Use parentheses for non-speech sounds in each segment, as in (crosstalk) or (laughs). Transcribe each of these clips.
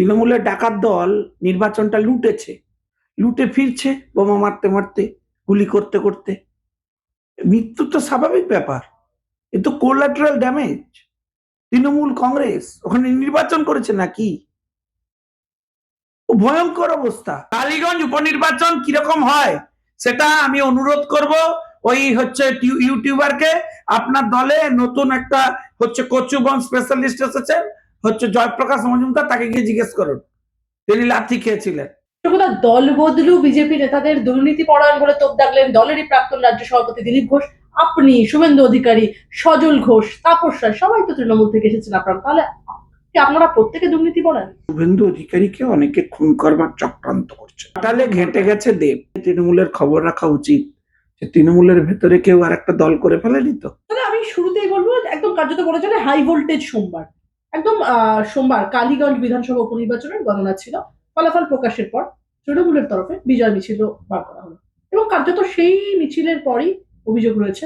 তৃণমূলের ডাকাত দল নির্বাচনটা লুটেছে। লুটে ফিরছে বোমা মারতে মারতে, গুলি করতে করতে। মৃত্যু তো স্বাভাবিক ব্যাপার। এ তো কোলাটারাল ড্যামেজ তৃণমূল কংগ্রেস ওখানে নির্বাচন করেছে নাকি? ভয়ঙ্কর অবস্থা। কালীগঞ্জ উপনির্বাচন কীরকম হয় সেটা আমি অনুরোধ করব ওই হচ্ছে টিউ- ইউটিউবারকে। আপনার দলে নতুন একটা হচ্ছে কচুবন স্পেশালিস্ট এসেছেন। হচ্ছে জয়প্রকাশ মজুমদার তাকে গিয়ে জিজ্ঞেস করুন। তিনি লাথি খেয়েছিলেন। দল বদলু বিজেপি নেতাদের দুর্নীতি পরায়ণ বলে তোপ দাগলেন দলেরই প্রাক্তন রাজ্য সভাপতি দিলীপ ঘোষ। আপনি শুভেন্দু অধিকারী সজল ঘোষ তাপস রায় সবাই তো তৃণমূল থেকে এসেছেন আপনারা। তাহলে কি আপনারা প্রত্যেকে দুর্নীতি পড়েন শুভেন্দু অধিকারীকে অনেকে খুন করবার চক্রান্ত করছে। তাহলে ঘেঁটে গেছে দেব। তৃণমূলের খবর রাখা উচিত যে তৃণমূলের ভেতরে কেউ আর একটা দল করে ফেলেনি তো? তাহলে আমি শুরুতেই বলব একদম কার্যত বলা চলে হাই ভোল্টেজ সোমবার। একদম সোমবার কালীগঞ্জ বিধানসভা উপনির্বাচনের গণনা ছিল। ফলাফল প্রকাশের পর তৃণমূলের তরফে বিজয় মিছিল বার করা হলো। এবং কার্যত সেই মিছিলের পরই অভিযোগ রয়েছে।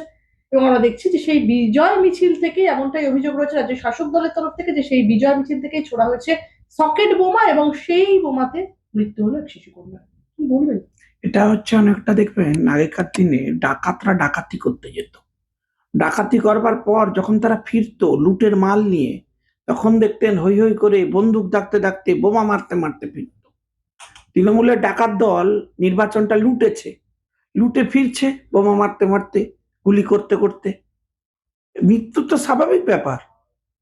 এবং আমরা দেখছি যে সেই বিজয় মিছিল থেকে এমনটাই অভিযোগ রয়েছে, রাজ্যের শাসক দলের তরফ থেকে যে সেই বিজয় মিছিল থেকেই ছোড়া হয়েছে সকেট বোমা এবং সেই বোমাতে মৃত্যু হলো এক শিশু কন্যা। বলবেন? এটা হচ্ছে অনেকটা দেখবেন, আগেকার দিনে ডাকাতরা ডাকাতি করতে যেত। ডাকাতি করবার পর যখন তারা ফিরতো লুটের মাল নিয়ে তখন দেখতেন হই হই করে বন্দুক ডাকতে ডাকতে বোমা মারতে মারতে ফিরত। তৃণমূলের ডাকাত দল নির্বাচনটা লুটেছে। লুটে ফিরছে, বোমা মারতে মারতে, গুলি করতে করতে। মৃত্যু তো স্বাভাবিক ব্যাপার।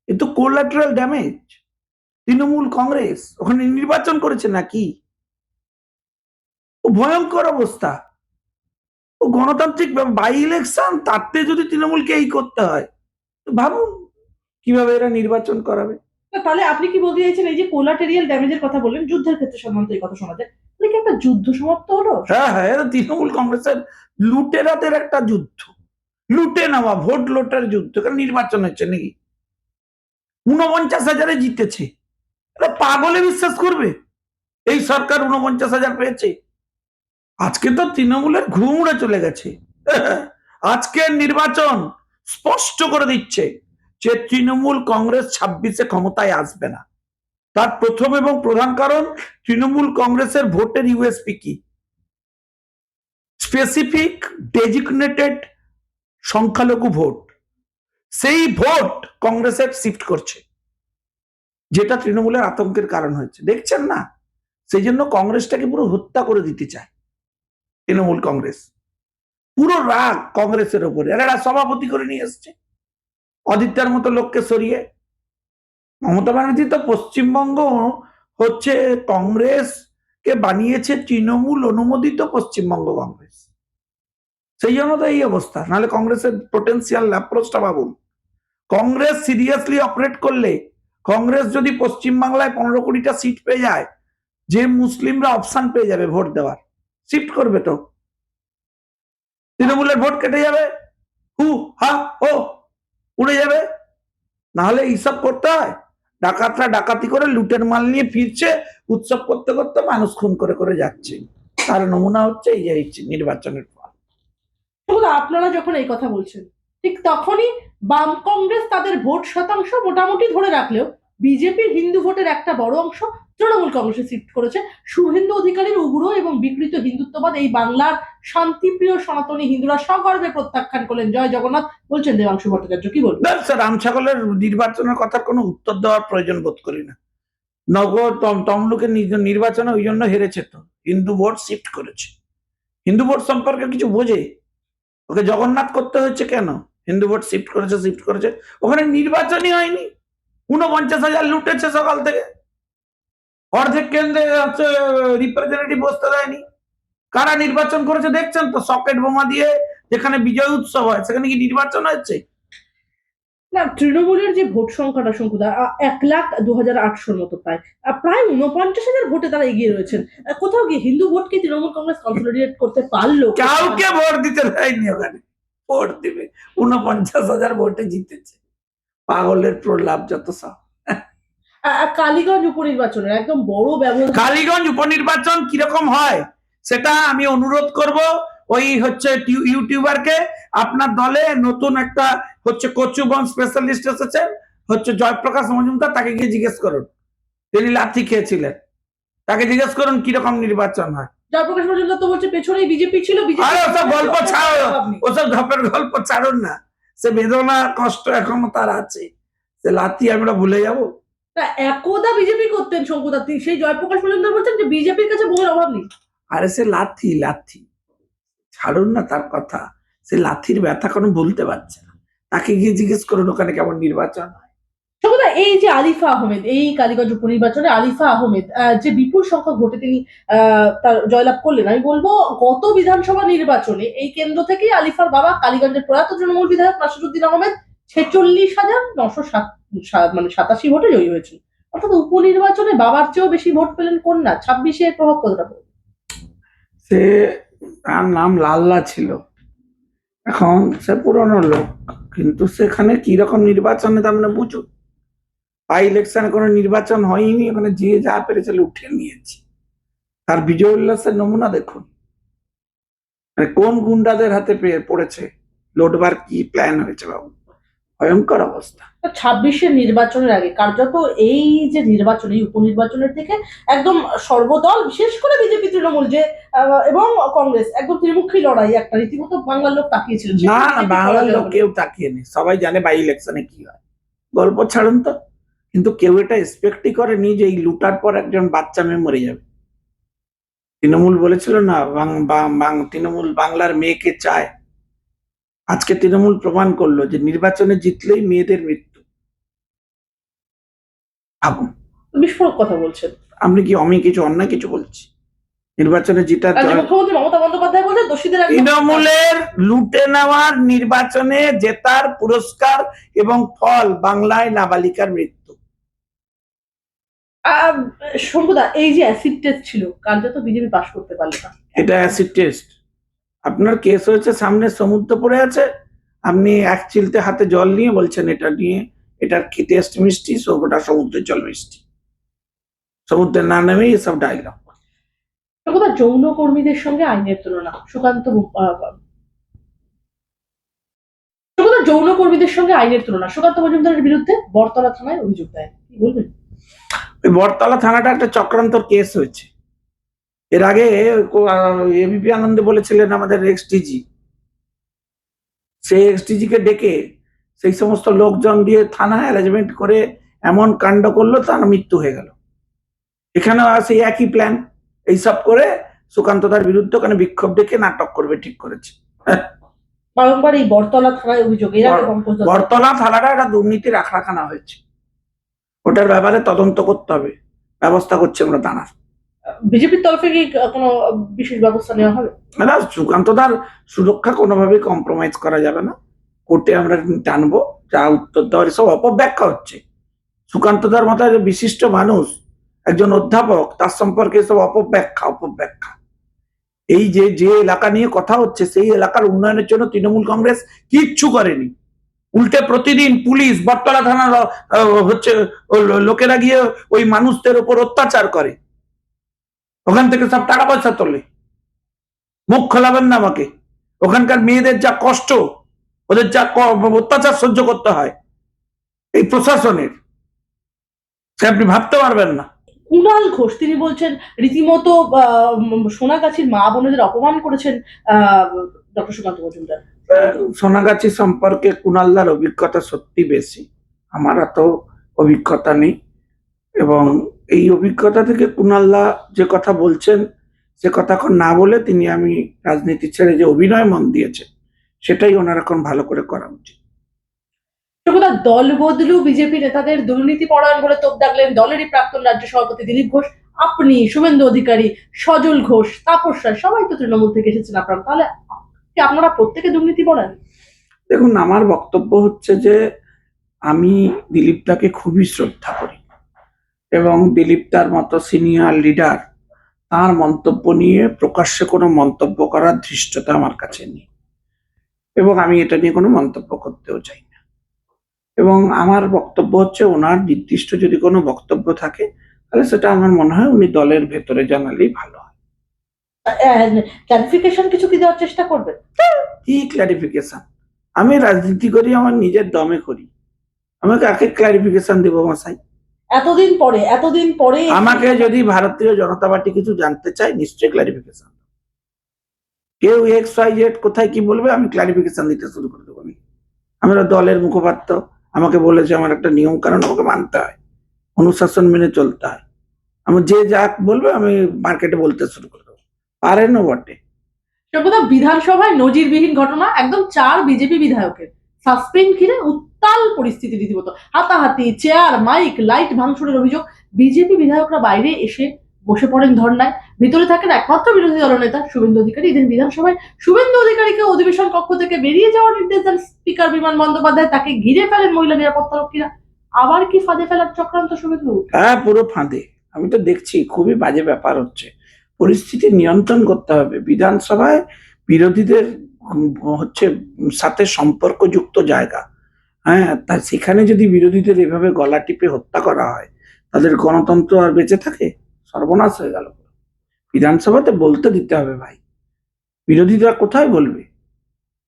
এ তো কোলাটারাল ড্যামেজ তৃণমূল কংগ্রেস ওখানে নির্বাচন করেছে নাকি? ও ভয়ঙ্কর অবস্থা। ও গণতান্ত্রিক বাই ইলেকশন তাতে যদি তৃণমূলকে এই করতে হয় ভাবুন। কীভাবে এরা নির্বাচন করাবে? তাহলে আপনি কি বলতে চাইছেন এই যে কোলাটেরিয়াল ড্যামেজের কথা বললেন যুদ্ধের ক্ষেত্রে সাধারণত এই কথা শোনা যায় তাহলে কি একটা যুদ্ধ সমাপ্ত হলো? হ্যাঁ হ্যাঁ এটা তৃণমূল কংগ্রেসের লুটেরাদের একটা যুদ্ধ। লুটে নেওয়া ভোট লোটের যুদ্ধ কারণ নির্বাচন হচ্ছে নাকি? উনপঞ্চাশ হাজারে জিতেছে। এটা পাগলে বিশ্বাস করবে? এই সরকার উনপঞ্চাশ হাজার পেয়েছে। আজকে তো তৃণমূলের ঘুম উড়ে চলে গেছে। আজকের নির্বাচন স্পষ্ট করে দিচ্ছে। যে তৃণমূল কংগ্রেস ছাব্বিশে ক্ষমতায় আসবে না। তার প্রথম এবং প্রধান কারণ, তৃণমূল কংগ্রেসের ভোটের ইউএসপি কি? স্পেসিফিক ডেজিগনেটেড সংখ্যালঘু ভোট। সেই ভোট কংগ্রেসের শিফট করছে, যেটা তৃণমূলের আতঙ্কের কারণ হয়েছে। দেখছেন না? সেই জন্য কংগ্রেসটাকে পুরো হত্যা করে দিতে চায় তৃণমূল কংগ্রেস। পুরো রাগ কংগ্রেসের ওপরে। এরা সভাপতি করে নিয়ে এসছে। অদিত্যার মতো লোককে সরিয়ে। মমতা ব্যানার্জি তো পশ্চিমবঙ্গ হচ্ছে কংগ্রেস কে বানিয়েছে তৃণমূল অনুমোদিত পশ্চিমবঙ্গ কংগ্রেস। সেই জন্য তো এই অবস্থা। নাহলে কংগ্রেসের পোটেন্সিয়াল অ্যাপ্রোচটা ভাবুন কংগ্রেস সিরিয়াসলি অপারেট করলে, কংগ্রেস যদি পশ্চিমবাংলায় পনেরো কোটিটা সিট পেয়ে যায়, যে মুসলিমরা অপশান পেয়ে যাবে ভোট দেওয়ার। শিফট করবে তো। তৃণমূলের ভোট কেটে যাবে। হু, হা, ও উড়ে যাবে। নাহলে এইসব করতে হয়। ডাকাতরা ডাকাতি করে লুটের মাল নিয়ে ফিরছে, উৎসব করতে করতে মানুষ খুন করে করে যাচ্ছে। তার নমুনা হচ্ছে এই যে নির্বাচনের ফল। আপনারা যখন এই কথা বলছেন, ঠিক তখনই বাম কংগ্রেস তাদের ভোট শতাংশ মোটামুটি ধরে রাখলেও বিজেপির হিন্দু ভোটের একটা বড় অংশ তৃণমূল কংগ্রেসে শিফট করেছে। শুভেন্দু অধিকারীর উগ্র এবং বিকৃত হিন্দুত্ববাদ, এই বাংলার শান্তিপ্রিয় সনাতনী হিন্দুরা সগর্বে প্রত্যাখ্যান করলেন। জয় জগন্নাথ বলছেন দেবাংশু ভট্টাচার্য, কি বলবেন? স্যার, রাম ছাগলের নির্বাচনের কথার কোনো উত্তর দেওয়ার প্রয়োজন বোধ করি না। নগর তমলুকের নির্বাচনে ওই জন্য হেরেছে তো। হিন্দু ভোট শিফট করেছে। হিন্দু ভোট সম্পর্কে কিছু বোঝে? ওকে জগন্নাথ করতে হচ্ছে কেন? হিন্দু ভোট শিফট করেছে শিফট করেছে। ওখানে নির্বাচনই হয়নি। উনপঞ্চাশ হাজার লুটেছে সকাল থেকে। অর্ধেক কেন্দ্রে হচ্ছে রিপ্রেজেন্টেটিভ বসতে দেয়নি। কারা নির্বাচন করেছে দেখছেন তো? সকেট বোমা দিয়ে যেখানে বিজয় উৎসব হয় সেখানে কি নির্বাচন হচ্ছে না তৃণমূলের যে ভোট সংখ্যাটা আ- এক লাখ দু হাজার আটশোর মতো প্রায়। প্রায় উনপঞ্চাশ হাজার ভোটে তারা এগিয়ে রয়েছেন। কোথাও কি হিন্দু ভোটকে তৃণমূল কংগ্রেস কনসলিডেট করতে পারল? কাউকে ভোট দিতে দেয়নি ওখানে। ভোট দিবে। উনপঞ্চাশ হাজার ভোটে জিতেছে। পাগলের প্রলাপ যত সব। কালীগঞ্জ উপনির্বাচনের একদম বড় ব্যবধান। কালীগঞ্জ উপনির্বাচন কীরকম হয় সেটা আমি অনুরোধ করব ওই হচ্ছে টিউ- ইউটিউবারকে। আপনার দলে নতুন একটা হচ্ছে কচুবন স্পেশালিস্ট এসেছেন হচ্ছে জয়প্রকাশ মজুমদার তাকে গিয়ে জিজ্ঞেস করুন। তিনি লাথি খেয়েছিলেন। তাকে জিজ্ঞেস করুন কীরকম নির্বাচন হয়। জয়প্রকাশ মজুমদার তো বলছে পেছনেই বিজেপি ছিল আরে ওসব গল্প ছাড়ো ওসব ধপের গল্প ছাড়ুন না। সে বেদনা কষ্ট এখনও তার আছে। সে লাথি আমরা ভুলে যাব। তা একদা বিজেপি করতেন শঙ্কুদা? তিনি সেই জয়প্রকাশ মজুমদার বলছেন যে বিজেপির কাছে বইয়ের অভাব নেই। আরে সে লাথি লাথি। ছাড়ুন না তার কথা। সে লাথির ব্যথা কোনো বলতে পারছে না। তাকে গিয়ে জিজ্ঞেস করুন ওখানে কেমন নির্বাচন হয়। শঙ্কুদা এই যে আলিফা আহমেদ এই কালীগঞ্জ উপনির্বাচনে আলিফা আহমেদ আহ, যে বিপুল সংখ্যক ভোটে তিনি আহ, তার জয়লাভ করলেন আমি বলব গত বিধানসভা নির্বাচনে এই কেন্দ্র থেকেই আলিফার বাবা কালীগঞ্জের প্রয়াত তৃণমূল বিধায়ক নাসিরুদ্দিন আহমেদ ছেচল্লিশ হাজার নশো সাত মানে সাতাশি ভোটে জয়ী হয়েছিল। অর্থাৎ উপনির্বাচনে বাবার চেয়েও বেশি ভোট পেলেন কন্যা, ছাব্বিশে প্রভাব কতটা পড়বে? সে, তার নাম লাল্লা ছিল। এখন সে পুরনো লোক, কিন্তু সেখানে কি রকম নির্বাচনে তার মানে বুঝুন বাই ইলেকশনে কোনো নির্বাচন হয়নি, ওখানে যে যা পেরেছিল উঠে নিয়েছে। তার বিজয় উল্লাসের নমুনা দেখুন। মানে কোন গুন্ডাদের হাতে পড়েছে? লোডবার কি প্ল্যান হয়েছে বাবু? ভয়ঙ্কর অবস্থা। ছাব্বিশের নির্বাচনের আগে কার্যত এই যে নির্বাচন এই উপনির্বাচনের থেকে একদম সর্বদল বিশেষ করে বিজেপি তৃণমূল যে এবং কংগ্রেস একদম ত্রিমুখী লড়াই একটা। রীতিমতো বাংলার লোক তাকিয়েছিল না না বাংলার লোক কেউ তাকিয়ে নেই সবাই জানে বাই ইলেকশনে কি হয়। গল্প ছাড়ুন তো। কিন্তু কেউ এটা এক্সপেক্টই করেনি যে এই লুটার পর একজন বাচ্চা মেয়ে মরে যাবে। তৃণমূল বলেছিল না তৃণমূল বাংলার মেয়েকে চায়। আজকে তৃণমূল প্রমাণ করল যে নির্বাচনে জিতলেই মেয়েদের মৃত্যু। ভাবুন। বিস্ফোরক কথা বলছেন। আপনি কি আমি কিছু অন্যায় কিছু বলছি? নির্বাচনে জিতার মুখ্যমন্ত্রী মমতা বন্দ্যোপাধ্যায় দোষীদের তৃণমূলের লুটে নেওয়ার নির্বাচনে জেতার পুরস্কার এবং ফল বাংলায় নাবালিকার মৃত্যু। শঙ্কুদা এই যে অ্যাসিড টেস্ট ছিল কার্যত বিজেপি পাশ করতে পারল না। এটা অ্যাসিড টেস্ট। আপনার কেস হয়েছে সামনে সমুদ্র পড়ে আছে আপনি এক চিলতে হাতে জল নিয়ে বলছেন এটা নিয়ে এটার কি টেস্ট মিষ্টি ওটা সমুদ্রের জল মিষ্টি। সমুদ্রে না নেমেই এসব ডায়লগ যৌন কর্মীদের সঙ্গে আইনের তুলনা সুকান্ত যৌন কর্মীদের সঙ্গে আইনের তুলনা সুকান্ত মজুমদারের বিরুদ্ধে বরতলা থানায় অভিযোগ দেয় কি বলবেন? ওই বটতলা থানাটা একটা চক্রান্তর কেস হয়েছে। এর আগে এবিপি আনন্দে বলেছিলেন আমাদের এক্স ডিজি সেই এক্স কে ডেকে সেই সমস্ত লোকজন দিয়ে থানা অ্যারেঞ্জমেন্ট করে এমন কাণ্ড করল তার মৃত্যু হয়ে গেল। এখানেও সেই একই প্ল্যান এইসব করে সুকান্ত তার বিরুদ্ধে ওখানে বিক্ষোভ ডেকে নাটক করবে ঠিক করেছে। বারংবার এই বরতলা থানায় অভিযোগ থানাটা একটা দুর্নীতির আখড়াখানা হয়েছে। ওটার ব্যাপারে তদন্ত করতে হবে। ব্যবস্থা করছে আমরা দাঁড়ার বিজেপির তরফে কি কোনো বিশেষ ব্যবস্থা নেওয়া হবে? না সুকান্ত তার সুরক্ষা কোনোভাবেই কম্প্রোমাইজ করা যাবে না। কোর্টে আমরা টানবো যা উত্তর দেওয়ার, সব অপব্যাখ্যা হচ্ছে। সুকান্ত তার মতো বিশিষ্ট মানুষ, একজন অধ্যাপক, তার সম্পর্কে সব অপব্যাখ্যা অপব্যাখ্যা। এই যে যে এলাকা নিয়ে কথা হচ্ছে, সেই এলাকার উন্নয়নের জন্য তৃণমূল কংগ্রেস কিচ্ছু করেনি। উল্টে প্রতিদিন পুলিশ, বটতলা থানার হচ্ছে লোকেরা গিয়ে ওই মানুষদের উপর অত্যাচার করে। ওখান থেকে সব টাকা পয়সা তোলে। মুখ খোলাবেন না আমাকে। ওখানকার মেয়েদের যা কষ্ট ওদের যা অত্যাচার সহ্য করতে হয় এই প্রশাসনের। সে আপনি ভাবতে পারবেন না। কুণাল ঘোষ তিনি বলছেন রীতিমতো সোনাগাছির মা বোনেদের অপমান করেছেন ডক্টর সুকান্ত মজুমদার। সোনাগাছি সম্পর্কে কুণালদার অভিজ্ঞতা সত্যি বেশি। আমার এত অভিজ্ঞতা নেই। এবং এই অভিজ্ঞতা থেকে কুণালদা যে কথা বলছেন সে কথা এখন না বলে তিনি আমি রাজনীতি ছেড়ে যে অভিনয় মন দিয়েছে সেটাই ওনার এখন ভালো করে করা উচিত। দল বদলু বিজেপি নেতাদের দুর্নীতি পরায়ণ বলে তোপ দাগলেন দলেরই প্রাক্তন রাজ্য সভাপতি দিলীপ ঘোষ আপনি শুভেন্দু অধিকারী সজল ঘোষ তাপস রায় সবাই তো তৃণমূল থেকে এসেছেন আপনারা। তাহলে কি আপনারা প্রত্যেকে দুর্নীতি পড়েন দেখুন আমার বক্তব্য হচ্ছে যে আমি দিলীপদাকে খুবই শ্রদ্ধা করি। এবং দিলীপ তার মতো সিনিয়র লিডার তার মন্তব্য নিয়ে প্রকাশ্যে কোনো মন্তব্য করার ধৃষ্টতা আমার কাছে নেই। এবং আমি এটা নিয়ে কোনো মন্তব্য করতেও চাই না। এবং আমার বক্তব্য হচ্ছে ওনার নির্দিষ্ট যদি কোনো বক্তব্য থাকে তাহলে সেটা আমার মনে হয় উনি দলের ভেতরে জানালেই ভালো হয়। ক্লারিফিকেশন কিছু কি দেওয়ার চেষ্টা করবেন? কি ক্লারিফিকেশন আমি রাজনীতি করি আমার নিজের দমে করি। আমি কাকে ক্লারিফিকেশন দেবো মশাই এতদিন পরে এতদিন পরে আমাকে যদি ভারতীয় জনতা পার্টি কিছু জানতে চায় নিশ্চয়ই ক্লারিফিকেশন কেউ এক্স ওয়াই জেড কোথায় কি বলবে আমি ক্লারিফিকেশন দিতে শুরু করে দেবো আমি। আমরা দলের মুখপাত্র আমাকে বলেছে আমার একটা নিয়ম কারণ আমাকে মানতে হয়। অনুশাসন মেনে চলতে হয়। আমার যে যা বলবে আমি মার্কেটে বলতে শুরু করে দেবো। পারেনও বটে। বিধানসভায় নজিরবিহীন ঘটনা একদম চার বিজেপি বিধায়কের। সাসপেন্ড ঘিরে উত্তাল পরিস্থিতি রীতিমতো। হাতাহাতি চেয়ার মাইক লাইট ভাঙচুরের অভিযোগ। বিজেপি বিধায়করা বাইরে এসে বসে পড়েন ধর্নায়। ভিতরে থাকেন একমাত্র বিরোধী দলনেতা শুভেন্দু অধিকারী। এদিন বিধানসভায় শুভেন্দু অধিকারীকে অধিবেশন কক্ষ থেকে বেরিয়ে যাওয়ার নির্দেশ দেন স্পিকার বিমান বন্দ্যোপাধ্যায়। তাকে ঘিরে ফেলেন মহিলা নিরাপত্তা রক্ষীরা। আবার কি ফাঁদে ফেলার চক্রান্ত শুভেন্দু হ্যাঁ পুরো ফাঁদে। আমি তো দেখছি, খুবই বাজে ব্যাপার হচ্ছে। পরিস্থিতি নিয়ন্ত্রণ করতে হবে। বিধানসভায় বিরোধীদের হচ্ছে সাথে সম্পর্কযুক্ত জায়গা। হ্যাঁ তা সেখানে যদি বিরোধীদের এভাবে গলা টিপে হত্যা করা হয় তাদের গণতন্ত্র আর বেঁচে থাকে? সর্বনাশ হয়ে গেল বিধানসভাতে বলতে দিতে হবে ভাই। বিরোধীরা কোথায় বলবে?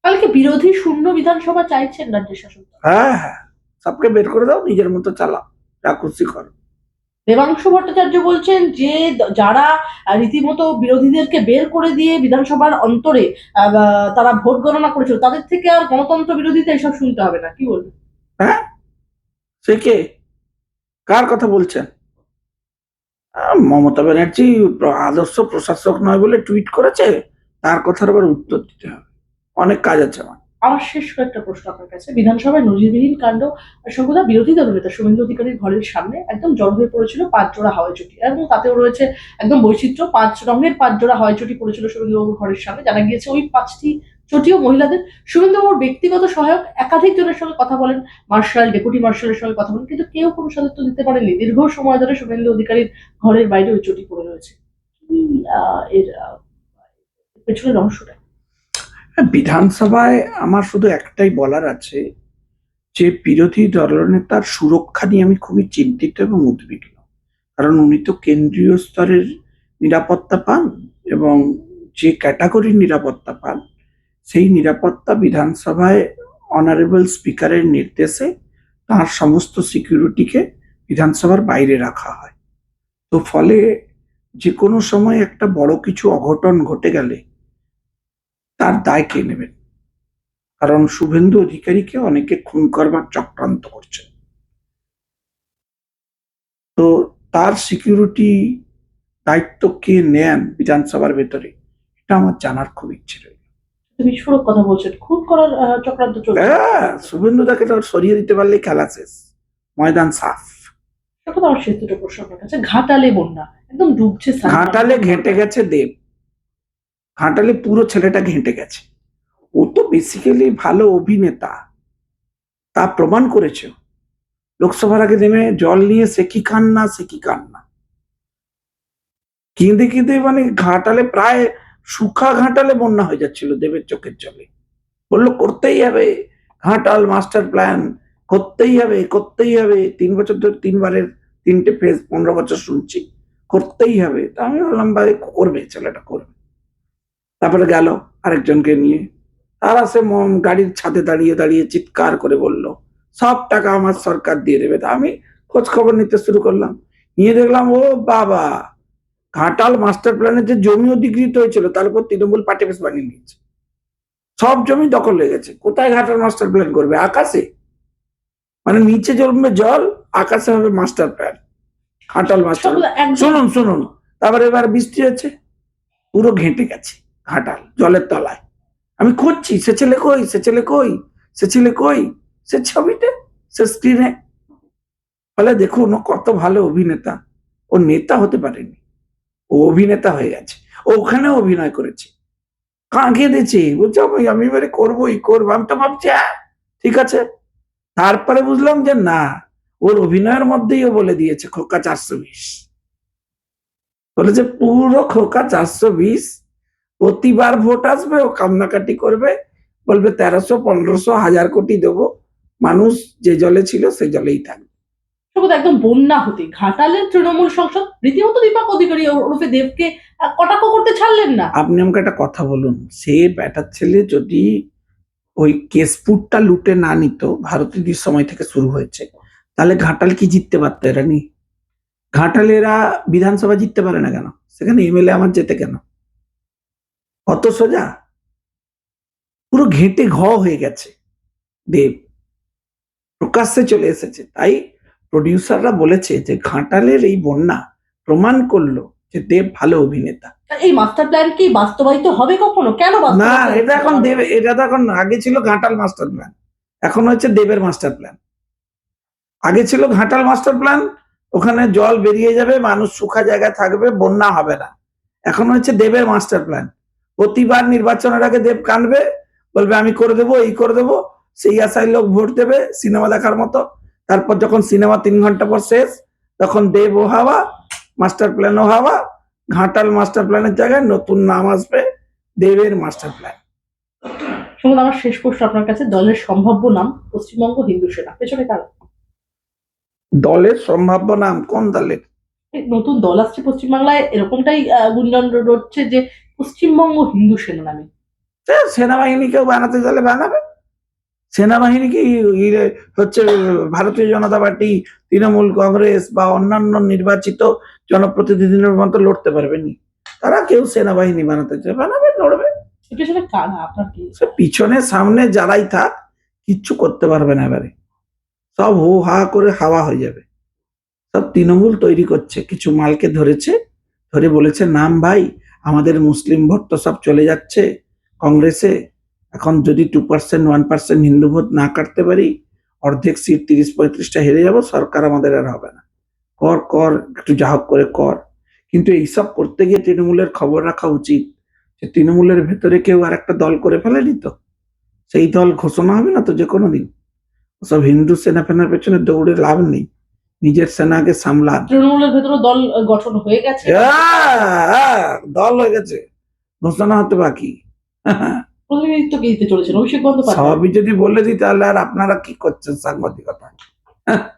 কালকে বিরোধী শূন্য বিধানসভা চাইছেন রাজ্য শাসক হ্যাঁ হ্যাঁ। সবকে বের করে দাও নিজের মতো চালাও। যা খুশি করো। দেবাংশু ভট্টাচার্য বলছেন যে, যারা রীতিমতো বিরোধীদেরকে বের করে দিয়ে বিধানসভার অন্তরে তারা ভোট গণনা করেছিল, তাদের থেকে আর গণতন্ত্র বিরোধিতা এসব শুনতে হবে না, কি বলবেন? হ্যাঁ? সে কে? কার কথা বলছেন? মমতা ব্যানার্জি আদর্শ প্রশাসক নয় বলে টুইট করেছে, তার কথার আবার উত্তর দিতে হবে। অনেক কাজ আছে আমার। আমার শেষ কয়েকটা প্রশ্ন আপনার কাছে। বিধানসভায় নজিরবিহীন কাণ্ড সর্বদা বিরোধী দল দলনেতা শুভেন্দু অধিকারীর ঘরের সামনে একদম জড় হয়ে পড়েছিল পাঁচ জোড়া হাওয়াই চটি। এবং তাতেও রয়েছে একদম বৈচিত্র্য, পাঁচ রঙের পাঁচ জোড়া হাওয়াই চটি পড়েছিল শুভেন্দুবাবুর ঘরের সামনে। জানা গিয়েছে ওই পাঁচটি চটিও মহিলাদের। শুভেন্দুবাবুর ব্যক্তিগত সহায়ক একাধিক জনের সঙ্গে কথা বলেন, মার্শাল, ডেপুটি মার্শালের সঙ্গে কথা বলেন, কিন্তু কেউ কোনো সদস্য দিতে পারেননি। দীর্ঘ সময় ধরে শুভেন্দু অধিকারীর ঘরের বাইরে ওই চটি পড়ে রয়েছে। কি এর পেছনের রহস্যটা? বিধানসভায় আমার শুধু একটাই বলার আছে যে বিরোধী দলনেতার সুরক্ষা নিয়ে আমি খুবই চিন্তিত এবং উদ্বিগ্ন। কারণ উনি তো কেন্দ্রীয় স্তরের নিরাপত্তা পান এবং যে ক্যাটাগরির নিরাপত্তা পান, সেই নিরাপত্তা বিধানসভায় অনারেবল স্পিকারের নির্দেশে তার সমস্ত সিকিউরিটিকে বিধানসভার বাইরে রাখা হয়। তো ফলে যে কোনো সময় একটা বড় কিছু অঘটন ঘটে গেলে তার দায় কে নেবেন? কারণ শুভেন্দু অধিকারীকে অনেকে খুন করবার চক্রান্ত করছে তো তার সিকিউরিটি দায়িত্ব কে নেন বিধানসভার ভেতরে এটা আমার জানার খুব ইচ্ছে রয়েছে বিস্ফোরক কথা বলছেন খুন করার চক্রান্ত চলছে। হ্যাঁ শুভেন্দু তো সরিয়ে দিতে খেলা শেষ। ময়দান সাফ। তখন আমার শেষ প্রশ্ন আপনার কাছে ঘাটালে বন্যা একদম ডুবছে ঘাটালে ঘেঁটে গেছে দেব। ঘাটালে পুরো ছেলেটা ঘেঁটে গেছে। ও তো বেসিক্যালি ভালো অভিনেতা। তা প্রমাণ করেছে। লোকসভার আগে নেমে জল নিয়ে সে কি খান না সে কি খান না কেঁদে কেঁদে মানে ঘাটালে প্রায় সুখা ঘাটালে বন্যা হয়ে যাচ্ছিল দেবের চোখের জলে। বলল, করতেই হবে। ঘাটাল মাস্টার প্ল্যান করতেই হবে করতেই হবে। তিন বছর ধরে তিনবারের তিনটে ফেজ পনেরো বছর শুনছি। করতেই হবে। তা আমি বললাম ভাই, করবে, ছেলেটা করবে। তারপরে গেল আরেকজনকে নিয়ে। তারা সে গাড়ির ছাদে দাঁড়িয়ে দাঁড়িয়ে চিৎকার করে বলল সব টাকা আমার সরকার দিয়ে দেবে। তা আমি খোঁজ খবর নিতে শুরু করলাম। নিয়ে দেখলাম ও বাবা ঘাটাল মাস্টার প্ল্যানের যে জমি অধিকৃত হয়েছিল তার উপর তৃণমূল পার্টি বেশ বানিয়ে নিয়েছে। সব জমি দখল হয়ে গেছে। কোথায় ঘাটাল মাস্টার প্ল্যান করবে? আকাশে? মানে নিচে জমবে জল আকাশে হবে মাস্টার প্ল্যান। ঘাটাল মাস্টার শুনুন শুনুন। তারপরে এবার বৃষ্টি হচ্ছে পুরো ঘেঁটে গেছে। ঘাটাল, জলের তলায়। আমি খুঁজছি, সে ছেলে কই, সে ছেলে কই, সে ছেলে কই, সে ছবিতে, সে স্ক্রিনে ফলে দেখুন, ও কত ভালো অভিনেতা। ও নেতা হতে পারেনি। ও অভিনেতা হয়ে গেছে। ও ওখানে অভিনয় করেছে। কাঁকে দিয়েছে? বলছে, আমি আমি এবারে করবোই, করব। আমি তো ভাবছি হ্যাঁ ঠিক আছে। তারপরে বুঝলাম যে, না, ওর অভিনয়ের মধ্যেই ও বলে দিয়েছে খোকা চারশো বিশ। বলেছে পুরো খোকা চারশো বিশ প্রতিবার ভোট আসবে ও কান্নাকাটি করবে বলবে তেরোশো পনেরোশো হাজার কোটি দেবো। মানুষ যে জলে ছিল সে জলেই থাকবে। একদম বন্যা হতে ঘাটালের তৃণমূল সংসদ রীতিমতো দীপক অধিকারী ওরফে দেবকে কটাক্ষ করতে ছাড়লেন না। আপনি আমাকে একটা কথা বলুন সে ব্যাটার ছেলে যদি ওই কেশপুরটা লুটে না নিত ভারতীয় সময় থেকে শুরু হয়েছে তাহলে ঘাটাল কি জিততে পারতো এরা নি? ঘাটালেরা বিধানসভা জিততে পারে না কেন? সেখানে এমএলএ আমার যেতে কেন? অত সোজা পুরো ঘেঁটে ঘ হয়ে গেছে দেব। প্রকাশ্যে চলে এসেছে। তাই প্রডিউসাররা বলেছে যে ঘাটালের এই বন্যা প্রমাণ করল যে দেব ভালো অভিনেতা। এই মাস্টার প্ল্যান কি বাস্তবায়িত হবে কখনো? কেন না এটা এখন দেব এটা তো এখন আগে ছিল ঘাটাল মাস্টার প্ল্যান এখন হচ্ছে দেবের মাস্টার প্ল্যান আগে ছিল ঘাটাল মাস্টার প্ল্যান ওখানে জল বেরিয়ে যাবে মানুষ শুখা জায়গায় থাকবে বন্যা হবে না। এখন হচ্ছে দেবের মাস্টার প্ল্যান প্রতিবার নির্বাচনের আগে দেব কানবে বলবে আমি করে দেবো এই করে দেবো। সেই আশায় লোক ভোট দেবে সিনেমা দেখার মতো। তারপর যখন সিনেমা তিন ঘণ্টা পর শেষ তখন দেব ও হাওয়া মাস্টার প্ল্যান ও হাওয়া ঘাটাল মাস্টার প্ল্যানের জায়গায় নতুন নাম আসবে দেবের মাস্টার প্ল্যান। শুনুন আমার শেষ প্রশ্ন আপনার কাছে দলের সম্ভাব্য নাম পশ্চিমবঙ্গ হিন্দু সেনা পেছনে কারণ দলের সম্ভাব্য নাম কোন দলের? নতুন দল আসছে পশ্চিমবাংলায় এরকমটাই গুঞ্জন রটছে যে পশ্চিমবঙ্গ হিন্দু সেনা নামে সেনাবাহিনীকেও বানাতে গেলে বানাবে। সেনাবাহিনী কি হচ্ছে ভারতীয় জনতা পার্টি তৃণমূল কংগ্রেস বা অন্যান্য নির্বাচিত জনপ্রতিনিধিদের মতো লড়তে পারবেনি। তারা কেউ সেনাবাহিনী বানাতে চায় বানাবে লড়বে। পিছনে সামনে যারাই থাক কিচ্ছু করতে পারবে না এবারে। সব হো হা করে হাওয়া হয়ে যাবে। সব তৃণমূল তৈরি করছে, কিছু মালকে ধরেছে, ধরে বলেছে, নাম ভাই, আমাদের মুসলিম ভোট তো সব চলে যাচ্ছে, কংগ্রেসে। এখন যদি two percent one percent Hindu vote না কাটতে পারি, অর্ধেক সিট তিরিশ পঁয়ত্রিশটা হেরে যাব, সরকার আমাদের আর হবে না। কর কর, একটু যা করে কর। কিন্তু এইসব করতে গিয়ে তৃণমূলের খবর রাখা উচিত, যে তৃণমূলের ভেতরে কেউ আর একটা দল করে ফেলেনি তো? সেই দল ঘোষণা হবে না তো যে কোনো দিন? সব হিন্দু সেনা ফেনার পেছনে দৌড়ে লাভ নেই। নিজের সেনাকে সামলান। তৃণমূলের ভেতরে দল গঠন হয়ে গেছে। দল হয়ে গেছে। ঘোষণা হতে বাকি। (laughs) প্রতিনিধিত্ব কি দিতে চলেছেন? অভিষেক বন্দ্যোপাধ্যায়। সবই যদি বলে দিই তাহলে আর আপনারা কি করছেন সাংবাদিকতা? হ্যাঁ, (laughs)